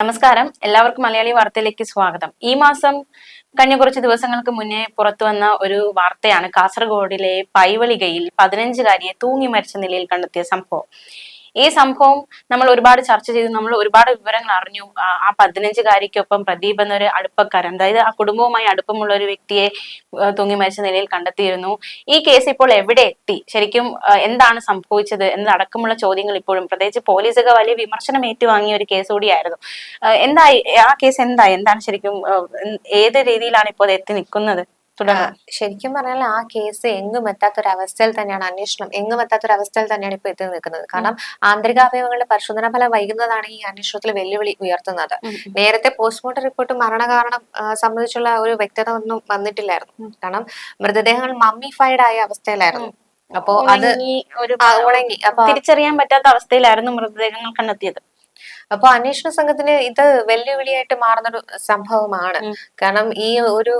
നമസ്കാരം. എല്ലാവർക്കും മലയാളി വാർത്തയിലേക്ക് സ്വാഗതം. ഈ മാസം കഴിഞ്ഞ കുറച്ച് ദിവസങ്ങൾക്ക് മുന്നേ പുറത്തു വന്ന ഒരു വാർത്തയാണ് കാസർഗോഡിലെ പൈവളികയിൽ പതിനഞ്ചുകാരിയെ തൂങ്ങി മരിച്ച നിലയിൽ കണ്ടെത്തിയ സംഭവം. ഈ സംഭവം നമ്മൾ ഒരുപാട് ചർച്ച ചെയ്തു. നമ്മൾ ഒരുപാട് വിവരങ്ങൾ അറിഞ്ഞു. ആ- പതിനഞ്ചുകാരിക്കൊപ്പം പ്രദീപ് എന്നൊരു അടുപ്പക്കാരൻ അതായത് ആ കുടുംബവുമായി അടുപ്പമുള്ള ഒരു വ്യക്തിയെ തൂങ്ങി മരിച്ച നിലയിൽ കണ്ടെത്തിയിരുന്നു. ഈ കേസ് ഇപ്പോൾ എവിടെ എത്തി? ശരിക്കും എന്താണ് സംഭവിച്ചത്? എന്നതടക്കമുള്ള ചോദ്യങ്ങൾ ഇപ്പോഴും. പ്രത്യേകിച്ച് പോലീസൊക്കെ വലിയ വിമർശനം ഏറ്റുവാങ്ങിയ ഒരു കേസ് കൂടിയായിരുന്നു. എന്തായി ആ കേസ് എന്തായി? എന്താണ് ശരിക്കും ഏത് രീതിയിലാണ് ഇപ്പോൾ എത്തി നിൽക്കുന്നത്? ശരിക്കും പറഞ്ഞാൽ ആ കേസ് എങ്ങും എത്താത്തൊരവസ്ഥയിൽ തന്നെയാണ് അന്വേഷണം. എങ്ങും എത്താത്തൊരവസ്ഥയിൽ തന്നെയാണ് ഇപ്പൊ എത്തി നിൽക്കുന്നത് കാരണം ആന്തരികാവയവങ്ങളുടെ പരിശോധനാ ഫലം വൈകുന്നതാണ് ഈ അന്വേഷണത്തിൽ വെല്ലുവിളി ഉയർത്തുന്നത്. നേരത്തെ പോസ്റ്റ്മോർട്ടം റിപ്പോർട്ട് മരണകാരണം സംബന്ധിച്ചുള്ള ഒരു വ്യക്തത ഒന്നും വന്നിട്ടില്ലായിരുന്നു. കാരണം മൃതദേഹങ്ങൾ മമ്മിഫൈഡ് ആയ അവസ്ഥയിലായിരുന്നു. അപ്പോ അത് ഉണങ്ങി ഒരു തിരിച്ചറിയാൻ പറ്റാത്ത അവസ്ഥയിലായിരുന്നു മൃതദേഹങ്ങൾ കണ്ടെത്തിയത്. അപ്പൊ അന്വേഷണ സംഘത്തിന് ഇത് വെല്ലുവിളിയായിട്ട് മാറുന്നൊരു സംഭവമാണ്. കാരണം ഈ ഒരു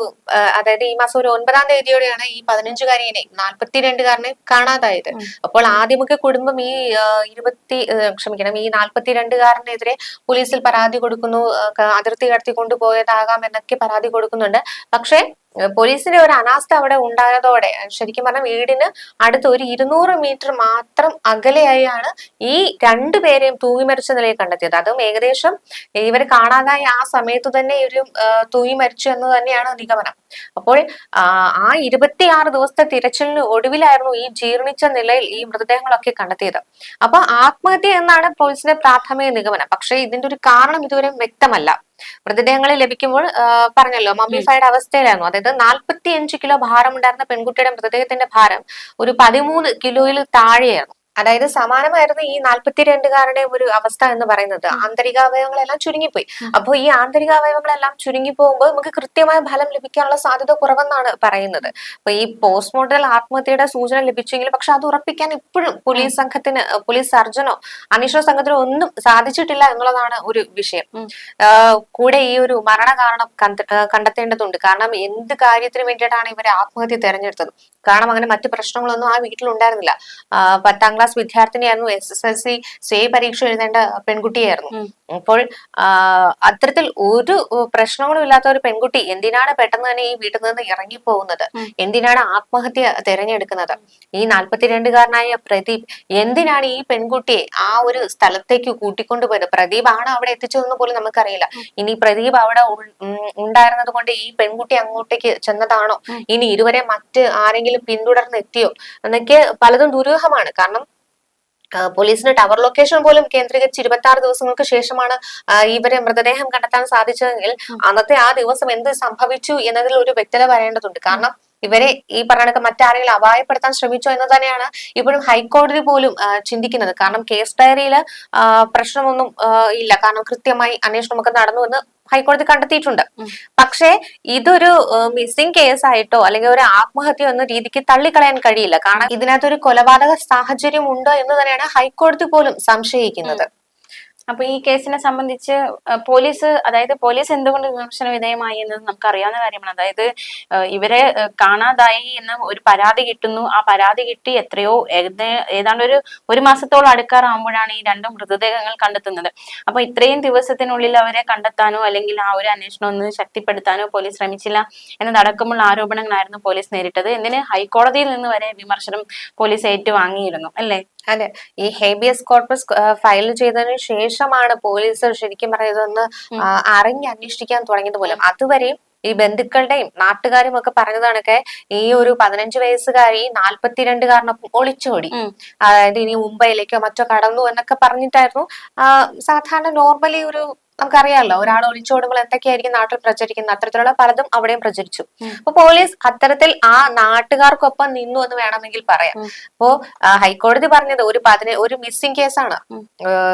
അതായത് ഈ മാസം ഒരു ഒൻപതാം തീയതിയോടെയാണ് ഈ പതിനഞ്ചുകാരിനെ നാൽപ്പത്തിരണ്ടുകാരനെ കാണാതായത്. അപ്പോൾ ആദ്യമൊക്കെ കുടുംബം ഈ ഇരുപത്തി ക്ഷമിക്കണം ഈ നാൽപ്പത്തിരണ്ടുകാരനെതിരെ പോലീസിൽ പരാതി കൊടുക്കുന്നു അതിർത്തി കടത്തി കൊണ്ടുപോയതാകാം എന്നൊക്കെ പരാതി കൊടുക്കുന്നുണ്ട്. പക്ഷേ പോലീസിന്റെ ഒരു അനാസ്ഥ അവിടെ ഉണ്ടായതോടെ ശരിക്കും പറഞ്ഞാൽ വീടിന് അടുത്ത് ഒരു ഇരുന്നൂറ് മീറ്റർ മാത്രം അകലെയായാണ് ഈ രണ്ടുപേരെയും തൂങ്ങി മരിച്ച നിലയിൽ കണ്ടെത്തിയത്. അതും ഏകദേശം ഇവർ കാണാതായ ആ സമയത്ത് തന്നെ ഒരു തൂങ്ങി മരിച്ചു എന്ന് തന്നെയാണ് നിഗമനം. അപ്പോൾ ആ ഇരുപത്തിയാറ് ദിവസത്തെ തിരച്ചിലിന് ഒടുവിലായിരുന്നു ഈ ജീർണിച്ച നിലയിൽ ഈ മൃതദേഹങ്ങളൊക്കെ കണ്ടെത്തിയത്. അപ്പൊ ആത്മഹത്യ എന്നാണ് പോലീസിന്റെ പ്രാഥമിക നിഗമനം. പക്ഷേ ഇതിന്റെ ഒരു കാരണം ഇതുവരെ വ്യക്തമല്ല. മൃതദേഹങ്ങൾ ലഭിക്കുമ്പോൾ പറഞ്ഞല്ലോ മമ്മിഫൈഡ് അവസ്ഥയിലായിരുന്നു. അതായത് നാൽപ്പത്തി അഞ്ച് കിലോ ഭാരം ഉണ്ടായിരുന്ന പെൺകുട്ടിയുടെ മൃതദേഹത്തിന്റെ ഭാരം ഒരു പതിമൂന്ന് കിലോയിൽ താഴെയായിരുന്നു. അതായത് സമാനമായിരുന്നു ഈ നാൽപ്പത്തിരണ്ടുകാരുടെ ഒരു അവസ്ഥ എന്ന് പറയുന്നത്. ആന്തരികാവയവങ്ങളെല്ലാം ചുരുങ്ങിപ്പോയി. അപ്പോൾ ഈ ആന്തരികാവയവങ്ങളെല്ലാം ചുരുങ്ങി പോകുമ്പോൾ നമുക്ക് കൃത്യമായ ഫലം ലഭിക്കാനുള്ള സാധ്യത കുറവെന്നാണ് പറയുന്നത്. അപ്പൊ ഈ പോസ്റ്റ്മോർട്ടൽ ആത്മഹത്യയുടെ സൂചന ലഭിച്ചെങ്കിലും പക്ഷെ അത് ഉറപ്പിക്കാൻ ഇപ്പോഴും പോലീസ് സംഘത്തിന് പോലീസ് സർജനോ അന്വേഷണ സംഘത്തിനോ ഒന്നും സാധിച്ചിട്ടില്ല എന്നുള്ളതാണ് ഒരു വിഷയം. കൂടെ ഈ ഒരു മരണ കാരണം കണ്ടെത്തേണ്ടതുണ്ട്. കാരണം എന്ത് കാര്യത്തിന് വേണ്ടിയിട്ടാണ് ഇവരെ ആത്മഹത്യ തെരഞ്ഞെടുത്തത്? കാരണം അങ്ങനെ മറ്റു പ്രശ്നങ്ങളൊന്നും ആ വീട്ടിലുണ്ടായിരുന്നില്ല. പത്താം class വിദ്യാർത്ഥിനിയായിരുന്നു S S L C SAY പരീക്ഷ എഴുതേണ്ട പെൺകുട്ടിയായിരുന്നു. അപ്പോൾ അത്തരത്തിൽ ഒരു പ്രശ്നങ്ങളും ഇല്ലാത്ത ഒരു പെൺകുട്ടി എന്തിനാണ് പെട്ടെന്ന് തന്നെ ഈ വീട്ടിൽ നിന്ന് ഇറങ്ങി പോകുന്നത് എന്തിനാണ് ആത്മഹത്യ തിരഞ്ഞെടുക്കുന്നത്? ഈ നാൽപ്പത്തിരണ്ടുകാരനായ പ്രദീപ് എന്തിനാണ് ഈ പെൺകുട്ടിയെ ആ ഒരു സ്ഥലത്തേക്ക് കൂട്ടിക്കൊണ്ടുപോയത് പ്രദീപ് ആണ് അവിടെ എത്തിച്ചതെന്ന് പോലും നമുക്കറിയില്ല. ഇനി പ്രദീപ് അവിടെ ഉണ്ടായിരുന്നത് കൊണ്ട് ഈ പെൺകുട്ടി അങ്ങോട്ടേക്ക് ചെന്നതാണോ? ഇനി ഇതുവരെ മറ്റ് ആരെങ്കിലും പിന്തുടർന്ന് എത്തിയോ എന്നൊക്കെ പലതും ദുരൂഹമാണ്. കാരണം പോലീസിന് ടവർ ലൊക്കേഷൻ പോലും കേന്ദ്രീകരിച്ച് ഇരുപത്തി ആറ് ദിവസങ്ങൾക്ക് ശേഷമാണ് ഇവരെ മൃതദേഹം കണ്ടെത്താൻ സാധിച്ചതെങ്കിൽ അന്നത്തെ ആ ദിവസം എന്ത് സംഭവിച്ചു എന്നതിൽ ഒരു വ്യക്തത വരേണ്ടതുണ്ട്. കാരണം ഇവരെ ഈ പറഞ്ഞ മറ്റാരെങ്കിലും അപായപ്പെടുത്താൻ ശ്രമിച്ചോ എന്ന് തന്നെയാണ് ഇപ്പോഴും ഹൈക്കോടതി പോലും ചിന്തിക്കുന്നത്. കാരണം കേസ് ഡയറിയിൽ പ്രശ്നമൊന്നും ഇല്ല. കാരണം കൃത്യമായി അന്വേഷണമൊക്കെ നടന്നു എന്ന് ഹൈക്കോടതി കണ്ടെത്തിയിട്ടുണ്ട്. പക്ഷേ ഇതൊരു മിസ്സിംഗ് കേസ് ആയിട്ടോ അല്ലെങ്കിൽ ഒരു ആത്മഹത്യ എന്ന രീതിക്ക് തള്ളിക്കളയാൻ കഴിയില്ല. കാരണം ഇതിനകത്തൊരു കൊലപാതക സാഹചര്യം ഉണ്ടോ എന്ന് തന്നെയാണ് ഹൈക്കോടതി പോലും സംശയിക്കുന്നത്. അപ്പൊ ഈ കേസിനെ സംബന്ധിച്ച് പോലീസ് അതായത് പോലീസ് എന്തുകൊണ്ട് വിമർശന വിധേയമായി എന്നത് നമുക്ക് അറിയാവുന്ന കാര്യമാണ്. അതായത് ഇവരെ കാണാതായി എന്ന് ഒരു പരാതി കിട്ടുന്നു. ആ പരാതി കിട്ടി എത്രയോ ഏതാണ്ട് ഒരു ഒരു മാസത്തോളം അടുക്കാറാകുമ്പോഴാണ് ഈ രണ്ട് മൃതദേഹങ്ങൾ കണ്ടെത്തുന്നത്. അപ്പൊ ഇത്രയും ദിവസത്തിനുള്ളിൽ അവരെ കണ്ടെത്താനോ അല്ലെങ്കിൽ ആ ഒരു അന്വേഷണം ഒന്ന് ശക്തിപ്പെടുത്താനോ പോലീസ് ശ്രമിച്ചില്ല എന്നതടക്കമുള്ള ആരോപണങ്ങളായിരുന്നു പോലീസ് നേരിട്ടത്. എന്തിന്? ഹൈക്കോടതിയിൽ നിന്ന് വരെ വിമർശനം പോലീസ് ഏറ്റുവാങ്ങിയിരുന്നു. അല്ലേ? അല്ലെ ഈ ഹേബിയസ് കോർപ്പസ് ഫയൽ ചെയ്തതിനു ശേഷമാണ് പോലീസ് ശരിക്കും പറയുന്നതെന്ന് ഉം. അറിഞ്ഞ് അന്വേഷിക്കാൻ തുടങ്ങിയത് പോലും. അതുവരെയും ഈ ബന്ധുക്കളുടെയും നാട്ടുകാരും ഒക്കെ പറഞ്ഞതാണൊക്കെ ഈ ഒരു പതിനഞ്ച് വയസ്സുകാരി നാൽപ്പത്തിരണ്ടുകാരനൊപ്പം ഒളിച്ചോടി അതായത് ഇനി മുംബൈയിലേക്കോ മറ്റോ കടന്നു എന്നൊക്കെ പറഞ്ഞിട്ടായിരുന്നു. സാധാരണ നോർമലി ഒരു നമുക്കറിയാമല്ലോ ഒരാൾ ഒളിച്ചോടുമ്പോൾ എന്തൊക്കെയായിരിക്കും നാട്ടിൽ പ്രചരിക്കുന്നത് അത്തരത്തിലുള്ള പലതും അവിടെയും പ്രചരിച്ചു. അപ്പൊ പോലീസ് അത്തരത്തിൽ ആ നാട്ടുകാർക്കൊപ്പം നിന്നു എന്ന് വേണമെങ്കിൽ പറയാം. അപ്പോ ഹൈക്കോടതി പറഞ്ഞത് ഒരു പതിനെ ഒരു മിസ്സിംഗ് കേസാണ്.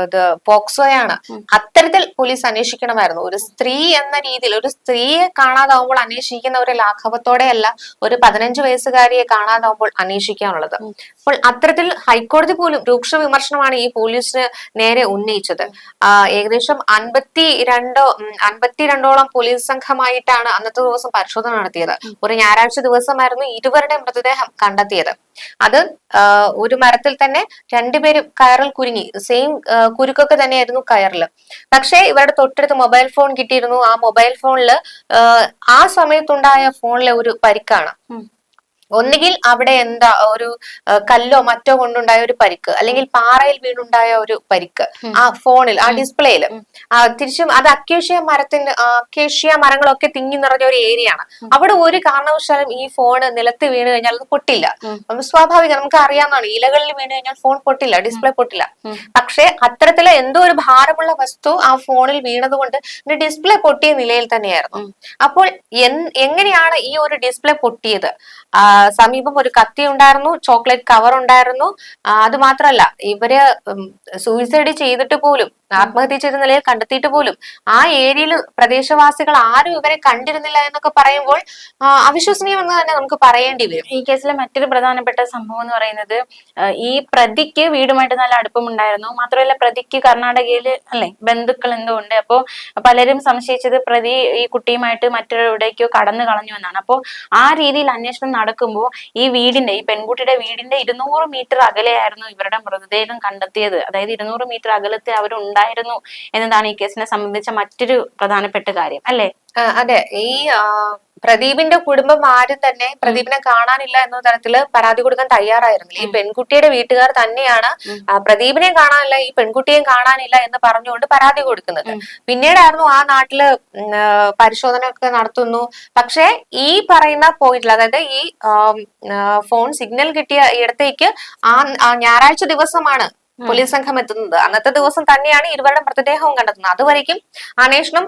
ഇത് പോക്സോയാണ് അത്തരത്തിൽ പോലീസ് അന്വേഷിക്കണമായിരുന്നു ഒരു സ്ത്രീ എന്ന രീതിയിൽ ഒരു സ്ത്രീയെ കാണാതാവുമ്പോൾ അന്വേഷിക്കുന്ന ഒരു ലാഘവത്തോടെയല്ല ഒരു പതിനഞ്ച് വയസ്സുകാരിയെ കാണാതാവുമ്പോൾ അന്വേഷിക്കാനുള്ളത്. അപ്പോൾ അത്തരത്തിൽ ഹൈക്കോടതി പോലും രൂക്ഷ വിമർശനമാണ് ഈ പോലീസിന് നേരെ ഉന്നയിച്ചത്. ഏകദേശം അൻപത്തി രണ്ടോ അൻപത്തിരണ്ടോളം പോലീസ് സംഘമായിട്ടാണ് അന്നത്തെ ദിവസം പരിശോധന നടത്തിയത്. ഒരു ഞായറാഴ്ച ദിവസമായിരുന്നു ഇരുവരുടെ മൃതദേഹം കണ്ടെത്തിയത്. അത് ഒരു മരത്തിൽ തന്നെ രണ്ടുപേരും കയറിൽ കുരുങ്ങി. സെയിം കുരുക്കൊക്കെ തന്നെയായിരുന്നു കയറിൽ. പക്ഷേ ഇവരുടെ തൊട്ടടുത്ത് മൊബൈൽ ഫോൺ കിട്ടിയിരുന്നു. ആ മൊബൈൽ ഫോണിൽ ആ സമയത്തുണ്ടായ ഫോണിലെ ഒരു പരിക്കാണ്. ഒന്നുകിൽ അവിടെ എന്താ ഒരു കല്ലോ മറ്റോ കൊണ്ടുണ്ടായ ഒരു പരിക്ക് അല്ലെങ്കിൽ പാറയിൽ വീണുണ്ടായ ഒരു പരിക്ക് ആ ഫോണിൽ ആ ഡിസ്പ്ലേയിൽ തിരിച്ചും അത് അക്യേഷ്യ മരത്തിന് അക്യേഷ്യ മരങ്ങളൊക്കെ തിങ്ങി നിറഞ്ഞ ഒരു ഏരിയ ആണ് അവിടെ ഒരു കാരണവശാലും ഈ ഫോൺ നിലത്ത് വീണ് കഴിഞ്ഞാൽ അത് പൊട്ടില്ല. സ്വാഭാവികം നമുക്ക് അറിയാവുന്നതാണ് ഇലകളിൽ വീണ് കഴിഞ്ഞാൽ ഫോൺ പൊട്ടില്ല ഡിസ്പ്ലേ പൊട്ടില്ല. പക്ഷെ അത്തരത്തിലെ എന്തോ ഒരു ഭാരമുള്ള വസ്തു ആ ഫോണിൽ വീണത് കൊണ്ട് ഡിസ്പ്ലേ പൊട്ടിയ നിലയിൽ തന്നെയായിരുന്നു. അപ്പോൾ എങ്ങനെയാണ് ഈ ഒരു ഡിസ്പ്ലേ പൊട്ടിയത്? ആ, സമീപം ഒരു കത്തി ഉണ്ടായിരുന്നു ചോക്ലേറ്റ് കവർ ഉണ്ടായിരുന്നു. അത് മാത്രമല്ല ഇവർ സൂയിസൈഡ് ചെയ്തിട്ട് പോലും ആത്മഹത്യ ചെയ്ത നിലയിൽ കണ്ടെത്തിയിട്ട് പോലും ആ ഏരിയയിൽ പ്രദേശവാസികൾ ആരും ഇവരെ കണ്ടിരുന്നില്ല എന്നൊക്കെ പറയുമ്പോൾ അവിശ്വസനീയം അവിശ്വസനീയമെന്ന് തന്നെ നമുക്ക് പറയേണ്ടി വരും. ഈ കേസിലെ മറ്റൊരു പ്രധാനപ്പെട്ട സംഭവം എന്ന് പറയുന്നത് ഈ പ്രതിക്ക് വീടുമായിട്ട് നല്ല അടുപ്പമുണ്ടായിരുന്നു. മാത്രമല്ല പ്രതിക്ക് കർണാടകയിൽ അല്ലെ ബന്ധുക്കൾ എന്തോ ഉണ്ട്. അപ്പോ പലരും സംശയിച്ചത് പ്രതി ഈ കുട്ടിയുമായിട്ട് മറ്റൊരിടേക്കോ കടന്നു കളഞ്ഞു എന്നാണ്. അപ്പോൾ ആ രീതിയിൽ അന്വേഷണം നടക്കുമ്പോൾ ഈ വീടിന്റെ ഈ പെൺകുട്ടിയുടെ വീടിന്റെ ഇരുന്നൂറ് മീറ്റർ അകലെയായിരുന്നു ഇവരുടെ മൃതദേഹം കണ്ടെത്തിയത്. അതായത് ഇരുന്നൂറ് മീറ്റർ അകലത്തെ അവരുണ്ടായിരുന്നു എന്നതാണ് ഈ കേസിനെ സംബന്ധിച്ച മറ്റൊരു പ്രധാനപ്പെട്ട കാര്യം അല്ലെ? അതെ. ഈ പ്രദീപിന്റെ കുടുംബം ആരും തന്നെ പ്രദീപിനെ കാണാനില്ല എന്ന തരത്തിൽ പരാതി കൊടുക്കാൻ തയ്യാറായിരുന്നില്ല. ഈ പെൺകുട്ടിയുടെ വീട്ടുകാർ തന്നെയാണ് പ്രദീപിനെ കാണാനില്ല ഈ പെൺകുട്ടിയെയും കാണാനില്ല എന്ന് പറഞ്ഞുകൊണ്ട് പരാതി കൊടുക്കുന്നത്. പിന്നീടായിരുന്നു ആ നാട്ടിൽ പരിശോധന ഒക്കെ നടത്തുന്നു. പക്ഷേ ഈ പറയുന്ന പോയിന്റിൽ അതായത് ഈ ഫോൺ സിഗ്നൽ കിട്ടിയ ഇടത്തേക്ക് ആ ഞായറാഴ്ച ദിവസമാണ് പോലീസ് സംഘം എത്തുന്നത്. അന്നത്തെ ദിവസം തന്നെയാണ് ഇരുവരുടെ മൃതദേഹവും കണ്ടെത്തുന്നത്. അതുവരേക്കും അന്വേഷണം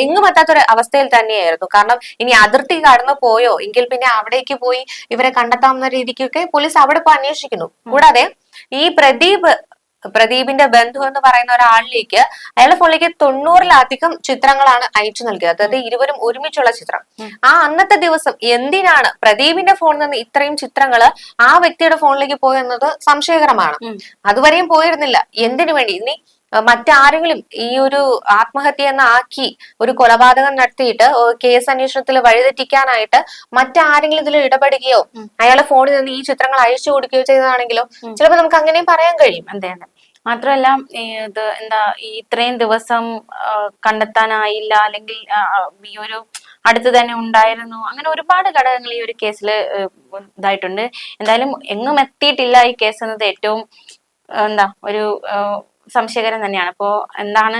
എങ്ങും എത്താത്തൊരു അവസ്ഥയിൽ തന്നെയായിരുന്നു. കാരണം ഇനി അതിർത്തി കടന്നു പോയോ? എങ്കിൽ പിന്നെ അവിടേക്ക് പോയി ഇവരെ കണ്ടെത്താവുന്ന രീതിക്കൊക്കെ പോലീസ് അവിടെ പോയി അന്വേഷിക്കുന്നു. കൂടാതെ ഈ പ്രദീപ് പ്രദീപിന്റെ ബന്ധു എന്ന് പറയുന്ന ഒരാളിലേക്ക് അയാളുടെ ഫോണിലേക്ക് തൊണ്ണൂറിലധികം ചിത്രങ്ങളാണ് അയച്ചു നൽകിയത്. അതായത് ഇരുവരും ഒരുമിച്ചുള്ള ചിത്രം. ആ അന്നത്തെ ദിവസം എന്തിനാണ് പ്രദീപിന്റെ ഫോണിൽ നിന്ന് ഇത്രയും ചിത്രങ്ങൾ ആ വ്യക്തിയുടെ ഫോണിലേക്ക് പോയെന്നത് സംശയകരമാണ്. അതുവരെയും പോയിരുന്നില്ല. എന്തിനു വേണ്ടി? ഇനി മറ്റാരെങ്കിലും ഈ ഒരു ആത്മഹത്യ എന്ന് ആക്കി ഒരു കൊലപാതകം നടത്തിയിട്ട് കേസ് അന്വേഷണത്തിൽ വഴിതെറ്റിക്കാനായിട്ട് മറ്റാരെങ്കിലും ഇതിൽ ഇടപെടുകയോ അയാളെ ഫോണിൽ നിന്ന് ഈ ചിത്രങ്ങൾ അയച്ചു കൊടുക്കുകയോ ചെയ്തതാണെങ്കിലോ. ചിലപ്പോൾ നമുക്ക് അങ്ങനെയും പറയാൻ കഴിയും. അതെ അതെ. മാത്രമല്ല ഇത് എന്താ ഈ ഇത്രയും ദിവസം കണ്ടെത്താനായില്ല അല്ലെങ്കിൽ ഈ ഒരു അടുത്ത് തന്നെ ഉണ്ടായിരുന്നു. അങ്ങനെ ഒരുപാട് ഘടകങ്ങൾ ഈ ഒരു കേസിൽ ഇതായിട്ടുണ്ട്. എന്തായാലും എങ്ങും എത്തിയിട്ടില്ല ഈ കേസ് എന്നത് ഏറ്റവും എന്താ ഒരു സംശയകരം തന്നെയാണ്. അപ്പോ എന്താണ്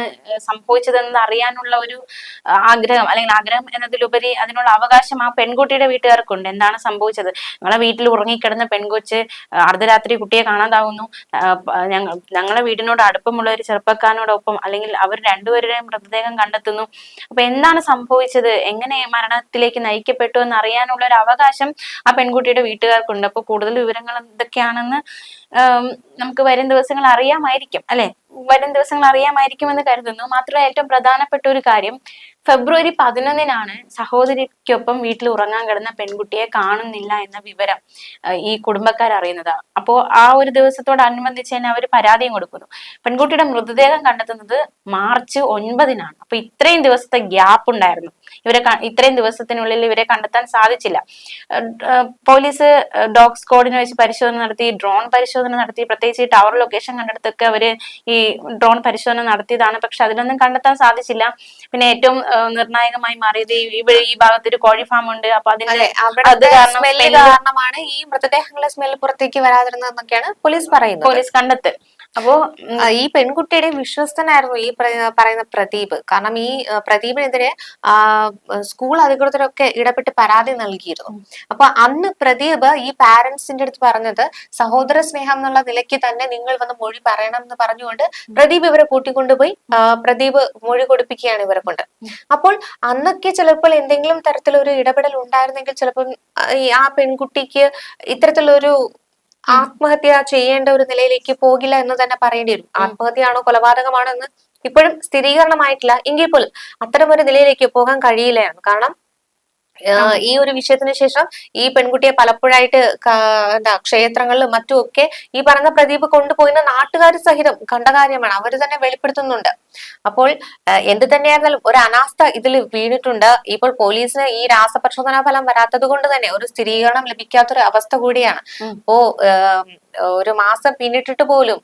സംഭവിച്ചതെന്ന് അറിയാനുള്ള ഒരു ആഗ്രഹം അല്ലെങ്കിൽ ആഗ്രഹം എന്നതിലുപരി അതിനുള്ള അവകാശം ആ പെൺകുട്ടിയുടെ വീട്ടുകാർക്കുണ്ട്. എന്താണ് സംഭവിച്ചത്? ഞങ്ങളെ വീട്ടിൽ ഉറങ്ങിക്കിടന്ന പെൺകൊച്ച് അർദ്ധരാത്രി കുട്ടിയെ കാണാതാവുന്നു. ഞങ്ങളെ വീടിനോട് അടുപ്പമുള്ള ഒരു ചെറുപ്പക്കാരനോടൊപ്പം അല്ലെങ്കിൽ അവർ രണ്ടുപേരുടെയും മൃതദേഹം കണ്ടെത്തുന്നു. അപ്പൊ എന്താണ് സംഭവിച്ചത്? എങ്ങനെ മരണത്തിലേക്ക് നയിക്കപ്പെട്ടു എന്ന് അറിയാനുള്ള ഒരു അവകാശം ആ പെൺകുട്ടിയുടെ വീട്ടുകാർക്കുണ്ട്. അപ്പൊ കൂടുതൽ വിവരങ്ങൾ എന്തൊക്കെയാണെന്ന് നമുക്ക് വരും ദിവസങ്ങൾ അറിയാമായിരിക്കും അല്ലെ? വരും ദിവസങ്ങൾ അറിയാമായിരിക്കും എന്ന് കരുതുന്നു. മാത്രമല്ല ഏറ്റവും പ്രധാനപ്പെട്ട ഒരു കാര്യം ഫെബ്രുവരി പതിനൊന്നിനാണ് സഹോദരിക്കൊപ്പം വീട്ടിൽ ഉറങ്ങാൻ കിടന്ന പെൺകുട്ടിയെ കാണുന്നില്ല എന്ന വിവരം ഈ കുടുംബക്കാർ അറിയുന്നത്. അപ്പോ ആ ഒരു ദിവസത്തോടനുബന്ധിച്ച് തന്നെ അവർ പരാതിയും കൊടുക്കുന്നു. പെൺകുട്ടിയുടെ മൃതദേഹം കണ്ടെത്തുന്നത് മാർച്ച് ഒൻപതിനാണ്. അപ്പൊ ഇത്രയും ദിവസത്തെ ഗ്യാപ്പ് ഉണ്ടായിരുന്നു. ഇവരെ ഇത്രയും ദിവസത്തിനുള്ളിൽ ഇവരെ കണ്ടെത്താൻ സാധിച്ചില്ല. പോലീസ് ഡോഗ് സ്ക്വാഡിനെ വെച്ച് പരിശോധന നടത്തി ഡ്രോൺ പരിശോധന നടത്തി പ്രത്യേകിച്ച് ടവർ ലൊക്കേഷൻ കണ്ടെടുത്തൊക്കെ അവർ ഈ ഡ്രോൺ പരിശോധന നടത്തിയതാണ്. പക്ഷെ അതിലൊന്നും കണ്ടെത്താൻ സാധിച്ചില്ല. പിന്നെ ഏറ്റവും നിർണായകമായി മാറിയത് ഇവിടെ ഈ ഭാഗത്ത് ഒരു കോഴി ഫാം ഉണ്ട്. അപ്പൊ അതിന്റെ അത് കാരണമാണ് ഈ മൃതദേഹങ്ങളെ സ്മെല്ല് പുറത്തേക്ക് വരാതിരുന്നതെന്നൊക്കെയാണ് പോലീസ് പറയുന്നത്. പോലീസ് കണ്ടെത്തൽ. അപ്പോ ഈ പെൺകുട്ടിയുടെ വിശ്വസ്തനായിരുന്നു ഈ പറയുന്ന പ്രദീപ്. കാരണം ഈ പ്രദീപിനെതിരെ സ്കൂൾ അധികൃതരൊക്കെ ഇടപെട്ട് പരാതി നൽകിയിരുന്നു. അപ്പൊ അന്ന് പ്രദീപ് ഈ പാരന്റ്സിന്റെ അടുത്ത് പറഞ്ഞത് സഹോദര സ്നേഹം എന്നുള്ള നിലയ്ക്ക് തന്നെ നിങ്ങൾ വന്ന് മൊഴി പറയണം എന്ന് പറഞ്ഞുകൊണ്ട് പ്രദീപ് ഇവരെ കൂട്ടിക്കൊണ്ടുപോയി പ്രദീപ് മൊഴി കൊടുപ്പിക്കുകയാണ് ഇവരെ കൊണ്ട്. അപ്പോൾ അന്നൊക്കെ ചിലപ്പോൾ എന്തെങ്കിലും തരത്തിലൊരു ഇടപെടൽ ഉണ്ടായിരുന്നെങ്കിൽ ചിലപ്പോൾ ആ പെൺകുട്ടിക്ക് ഇത്തരത്തിലൊരു ആത്മഹത്യ ചെയ്യേണ്ട ഒരു നിലയിലേക്ക് പോകില്ല എന്ന് തന്നെ പറയേണ്ടി വരും. ആത്മഹത്യയാണോ കൊലപാതകമാണോ എന്ന് ഇപ്പോഴും സ്ഥിരീകരണമായിട്ടില്ല. എങ്കിൽ പോലും അത്തരം ഒരു നിലയിലേക്ക് പോകാൻ കഴിയില്ലായിരുന്നു കാരണം ഈ ഒരു വിഷയത്തിന് ശേഷം ഈ പെൺകുട്ടിയെ പലപ്പോഴായിട്ട് എന്താ ക്ഷേത്രങ്ങളിലും മറ്റുമൊക്കെ ഈ പറഞ്ഞ പ്രദീപ് കൊണ്ടുപോയിന്ന നാട്ടുകാർ സഹിതം കണ്ട കാര്യമാണ്. അവർ തന്നെ വെളിപ്പെടുത്തുന്നുണ്ട്. അപ്പോൾ എന്ത് തന്നെയായിരുന്നാലും ഒരു അനാസ്ഥ ഇതിൽ വീണിട്ടുണ്ട്. ഇപ്പോൾ പോലീസിന് ഈ രാസപരിശോധനാ ഫലം വരാത്തത് കൊണ്ട് തന്നെ ഒരു സ്ഥിരീകരണം ലഭിക്കാത്തൊരു അവസ്ഥ കൂടിയാണ്. അപ്പോ ഒരു മാസം പിന്നിട്ടിട്ട് പോലും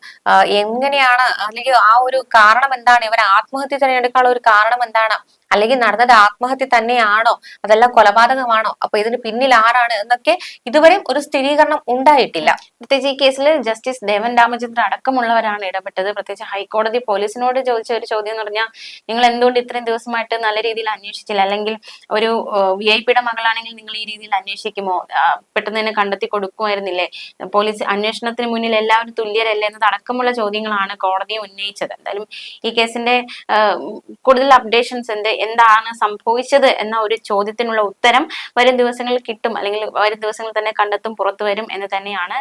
എങ്ങനെയാണ് അല്ലെങ്കിൽ ആ ഒരു കാരണം എന്താണ്? ഇവർ ആത്മഹത്യ തിരഞ്ഞെടുക്കാനുള്ള ഒരു കാരണം എന്താണ്? അല്ലെങ്കിൽ നടന്നത് ആത്മഹത്യ തന്നെയാണോ? അതല്ല കൊലപാതകമാണോ? അപ്പൊ ഇതിന് പിന്നിൽ ആരാണ് എന്നൊക്കെ ഇതുവരെയും ഒരു സ്ഥിരീകരണം ഉണ്ടായിട്ടില്ല. പ്രത്യേകിച്ച് ഈ കേസിൽ ജസ്റ്റിസ് ദേവൻ രാമചന്ദ്രൻ അടക്കമുള്ളവരാണ് ഇടപെട്ടത്. പ്രത്യേകിച്ച് ഹൈക്കോടതി പോലീസിനോട് ചോദിച്ച ഒരു ചോദ്യം എന്ന് പറഞ്ഞാൽ നിങ്ങൾ എന്തുകൊണ്ട് ഇത്രയും ദിവസമായിട്ട് നല്ല രീതിയിൽ അന്വേഷിച്ചില്ല? അല്ലെങ്കിൽ ഒരു വി ഐ പിയുടെ മകളാണെങ്കിൽ നിങ്ങൾ ഈ രീതിയിൽ അന്വേഷിക്കുമോ? പെട്ടെന്ന് തന്നെ കണ്ടെത്തി കൊടുക്കുമായിരുന്നില്ലേ? പോലീസ് അന്വേഷണത്തിന് മുന്നിൽ എല്ലാവരും തുല്യരല്ലേ എന്നത് അടക്കമുള്ള ചോദ്യങ്ങളാണ് കോടതി ഉന്നയിച്ചത്. എന്തായാലും ഈ കേസിന്റെ കൂടുതൽ അപ്ഡേഷൻസ് എന്ത് എന്താണ് സംഭവിച്ചത് എന്ന ഒരു ചോദ്യത്തിനുള്ള ഉത്തരം വരും ദിവസങ്ങളിൽ കിട്ടും. അല്ലെങ്കിൽ വരും ദിവസങ്ങളിൽ തന്നെ കണ്ടെത്തും പുറത്തു വരും എന്ന് തന്നെയാണ്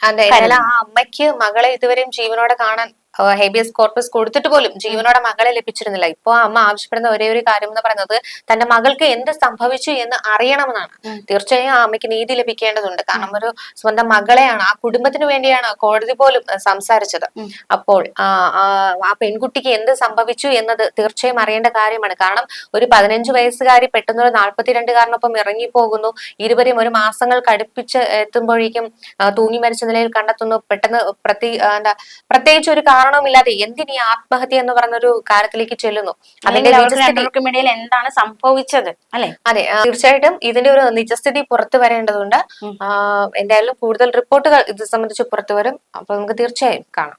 അതെ ആ അമ്മയ്ക്ക് മകളെ ഇതുവരെയും ജീവനോടെ കാണാൻ ഹേബിയസ് കോർപ്പസ് കൊടുത്തിട്ട് പോലും ജീവനോടെ മകളെ ലഭിച്ചിരുന്നില്ല. ഇപ്പൊ അമ്മ ആവശ്യപ്പെടുന്ന ഒരേ ഒരു കാര്യം എന്ന് പറയുന്നത് തന്റെ മകൾക്ക് എന്ത് സംഭവിച്ചു എന്ന് അറിയണമെന്നാണ്. തീർച്ചയായും ആ അമ്മയ്ക്ക് നീതി ലഭിക്കേണ്ടതുണ്ട്. കാരണം ഒരു സ്വന്തം മകളെയാണ് ആ കുടുംബത്തിന് വേണ്ടിയാണ് കോടതി പോലും സംസാരിച്ചത്. അപ്പോൾ ആ പെൺകുട്ടിക്ക് എന്ത് സംഭവിച്ചു എന്നത് തീർച്ചയായും അറിയേണ്ട കാര്യമാണ്. കാരണം ഒരു പതിനഞ്ച് വയസ്സുകാരി പെട്ടെന്ന് ഒരു നാൽപ്പത്തിരണ്ടുകാരനൊപ്പം ഇറങ്ങിപ്പോകുന്നു. ഇരുവരെയും ഒരു മാസങ്ങൾ കടുപ്പിച്ച് എത്തുമ്പോഴേക്കും തൂങ്ങി മരിച്ച നിലയിൽ കണ്ടെത്തുന്നു. പെട്ടെന്ന് പ്രതി എന്താ പ്രത്യേകിച്ച് ഒരു കാരണവുമില്ലാതെ എന്തിനീ ആത്മഹത്യ എന്ന് പറഞ്ഞൊരു കാര്യത്തിലേക്ക് ചെല്ലുന്നു? അതിന്റെ ഇടയിൽ എന്താണ് സംഭവിച്ചത്? അല്ലെ? അതെ തീർച്ചയായിട്ടും ഇതിന്റെ ഒരു നിജസ്ഥിതി പുറത്തു വരേണ്ടതുണ്ട്. എന്തായാലും കൂടുതൽ റിപ്പോർട്ടുകൾ ഇത് സംബന്ധിച്ച് പുറത്തു വരും. അപ്പൊ നമുക്ക് തീർച്ചയായും കാണാം.